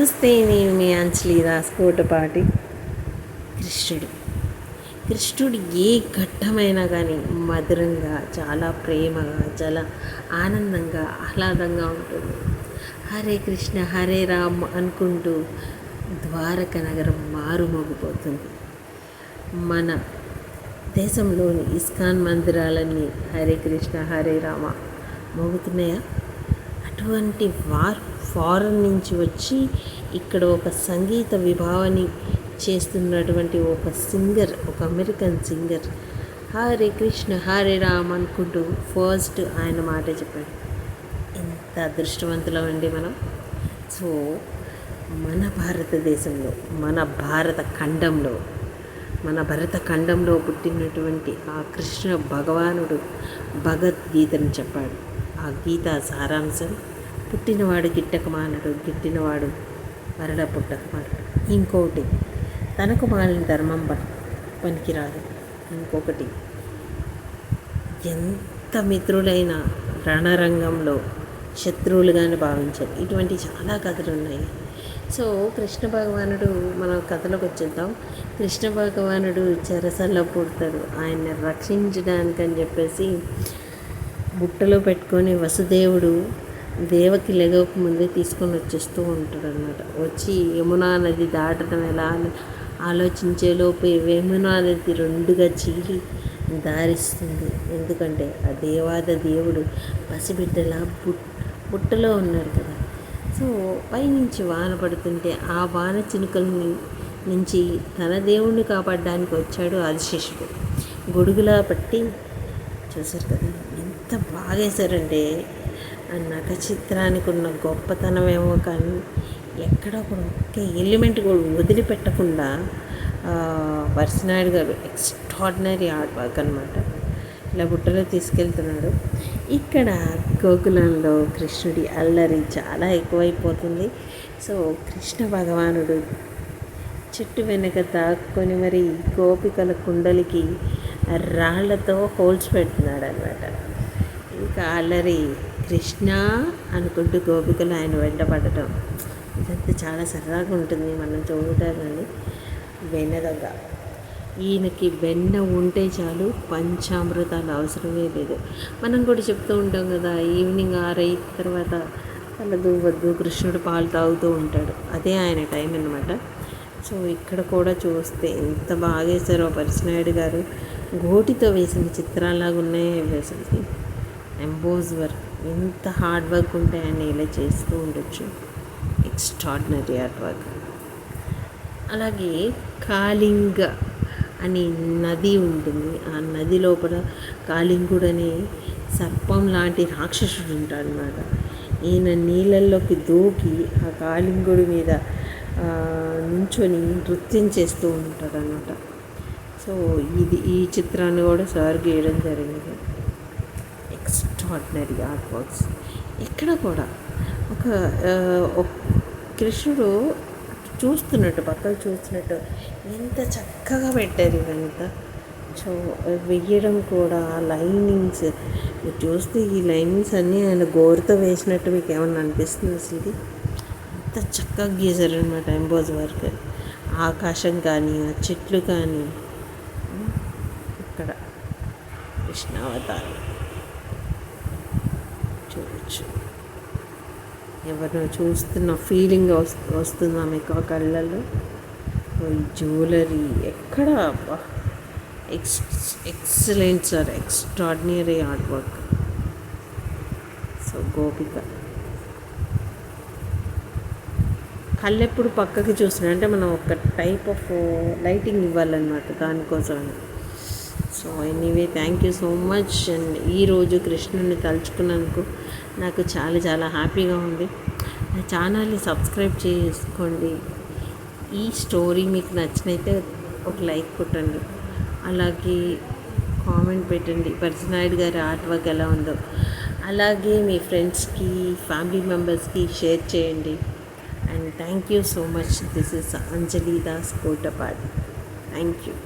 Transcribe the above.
నమస్తే నేను మీ అంజలి దాస్కోటపాటి కృష్ణుడు. కృష్ణుడు ఏ ఘట్టమైనా కానీ మధురంగా చాలా ప్రేమగా చాలా ఆనందంగా ఆహ్లాదంగా ఉంటుంది. హరే కృష్ణ హరే రామ్ అనుకుంటూ ద్వారక నగరం మారుమోగిపోతుంది. మన దేశంలోని ఇస్కాన్ మందిరాలన్నీ హరే కృష్ణ హరే రామ మోగుతున్నాయా? అటువంటి వార్ ఫారెన్ నుంచి వచ్చి ఇక్కడ ఒక సంగీత విభావని చేస్తున్నటువంటి ఒక సింగర్ ఒక అమెరికన్ సింగర్. హరే కృష్ణ హరే రామ్ అనుకుంటూ ఫస్ట్ ఆయన మాట చెప్పాడు. ఎంత అదృష్టవంతులం అండి మనం. సో మన భారతదేశంలో మన భారత ఖండంలో మన భరత ఖండంలో పుట్టినటువంటి ఆ కృష్ణ భగవానుడు భగవద్గీతను చెప్పాడు. ఆ గీత సారాంశం. పుట్టినవాడు గిట్టక మానడు గిట్టినవాడు మరల పుట్టక మానడు ఇంకొకటి తనకు మాలిన ధర్మం ప- పనికిరాదు. ఇంకొకటి ఎంత మిత్రులైన రణరంగంలో శత్రువులుగానే భావించారు ఇటువంటి చాలా కథలు ఉన్నాయి. సో కృష్ణ భగవానుడు మనం కథలోకి వచ్చేద్దాం. కృష్ణ భగవానుడు చెరసల్లో పుడతాడు. ఆయన్ని రక్షించడానికి అని చెప్పేసి బుట్టలో పెట్టుకొని వసుదేవుడు దేవకి లెగవక ముందే తీసుకొని వచ్చేస్తూ ఉంటాడు అనమాట వచ్చి యమునా నది దాటడం ఎలా అని ఆలోచించేలోపు యమునా నది రెండుగా చీలి దారిస్తుంది. ఎందుకంటే ఆ దేవాద దేవుడు పసిబిడ్డలా బుట్ బుట్టలో ఉన్నాడు కదా. సో పైనుంచి వాన పడుతుంటే ఆ వాన చినుకల్ని నుంచి తన దేవుణ్ణి కాపాడడానికి వచ్చాడు ఆదిశేషుడు. గొడుగులా పట్టి చూశారు కదా. ఎంత బాగేశారంటే ఆ నట చిత్రానికి ఉన్న గొప్పతనం ఏమో కానీ ఎక్కడ కూడా ఒకే ఎలిమెంట్ కూడా వదిలిపెట్టకుండా వర్సనాయుడు గారు ఎక్స్ట్రాడినరీ ఆర్ట్ వర్క్ అనమాట ఇలా బుట్టలో తీసుకెళ్తున్నాడు. ఇక్కడ గోకులంలో కృష్ణుడి అల్లరి చాలా ఎక్కువైపోతుంది. సో కృష్ణ భగవానుడు చెట్టు వెనక దాక్కొని మరి గోపికల కుండలికి రాళ్ళతో హోల్స్ పెడుతున్నాడు అనమాట ఇంకా అల్లరి కృష్ణ అనుకుంటూ గోపికలు ఆయన వెంటపడటం ఇదంతా చాలా సరదాగా ఉంటుంది మనం చూడటాన్ని వెన్నదగ్గ ఈయనకి వెన్న ఉంటే చాలు పంచామృతాలు అవసరమే లేదు. మనం కూడా చెప్తూ ఉంటాం కదా ఈవినింగ్ ఆరైన తర్వాత కలదు వద్దు కృష్ణుడు పాలు తాగుతూ ఉంటాడు. అదే ఆయన టైం అన్నమాట. సో ఇక్కడ కూడా చూస్తే ఎంత బాగా వేశారో పరిచినాయుడు గారు. గోటితో వేసిన చిత్రాలాగా ఉన్నాయి వేసింది ఎంబోజ్ వర్క్ ఎంత హార్డ్ వర్క్ ఉంటాయని ఇలా చేస్తూ ఉండొచ్చు. ఎక్స్ట్రాడినరీ హార్డ్ వర్క్ అలాగే కాళింగ అని నది ఉంటుంది. ఆ నది లోపల కాళింగుడు అనే సర్పం లాంటి రాక్షసుడు ఉంటాడు అనమాట ఈయన నీళ్ళల్లోకి దూకి ఆ కాళింగుడి మీద నుంచొని నృత్యం చేస్తూ ఉంటాడనమాట సో ఇది ఈ చిత్రాన్ని కూడా సార్ గీయడం జరిగింది. ఎక్స్ట్రాడినరీ ఆర్ట్ వర్క్స్ ఇక్కడ కూడా ఒక కృష్ణుడు చూస్తున్నట్టు పక్కలు చూస్తున్నట్టు ఎంత చక్కగా పెట్టారు ఇదంతా. సో వెయ్యడం కూడా లైనింగ్స్ మీరు చూస్తే ఈ లైనింగ్స్ అన్నీ ఆయన గోరుతో వేసినట్టు మీకు ఏమన్నా అనిపిస్తుంది అసలు ఇది అంత చక్కగా గీసారు ఎంబోజ్ వర్క్. ఆకాశం కానీ ఆ చెట్లు కానీ. ఇక్కడ కృష్ణావతారం. చూడవచ్చు ఎవరినో చూస్తున్న ఫీలింగ్ వస్తుందా ఆమెకు ఆ కళ్ళల్లో? ఈ జ్యువెలరీ ఎక్కడ ex excellent sir extraordinary art work. So Gopika. కళ్ళు ఎప్పుడు పక్కకి చూస్తున్నాయి అంటే మనం ఒక టైప్ ఆఫ్ లైటింగ్ ఇవ్వాలన్నమాట దానికోసం so anyway thank you so much and ఈరోజు కృష్ణుని తలుచుకున్నందుకు నాకు చాలా చాలా హ్యాపీగా ఉంది. నా ఛానల్ని సబ్స్క్రైబ్ చేసుకోండి. ఈ స్టోరీ మీకు నచ్చినైతే ఒక లైక్ కొట్టండి. అలాగే కామెంట్ పెట్టండి. పర్సనాయిడ్ గారి ఆర్ట్ వర్క్ ఎలా ఉందో. అలాగే మీ ఫ్రెండ్స్కి ఫ్యామిలీ మెంబర్స్కి షేర్ చేయండి. And thank you so much this is Anjali Das Kotapad thank you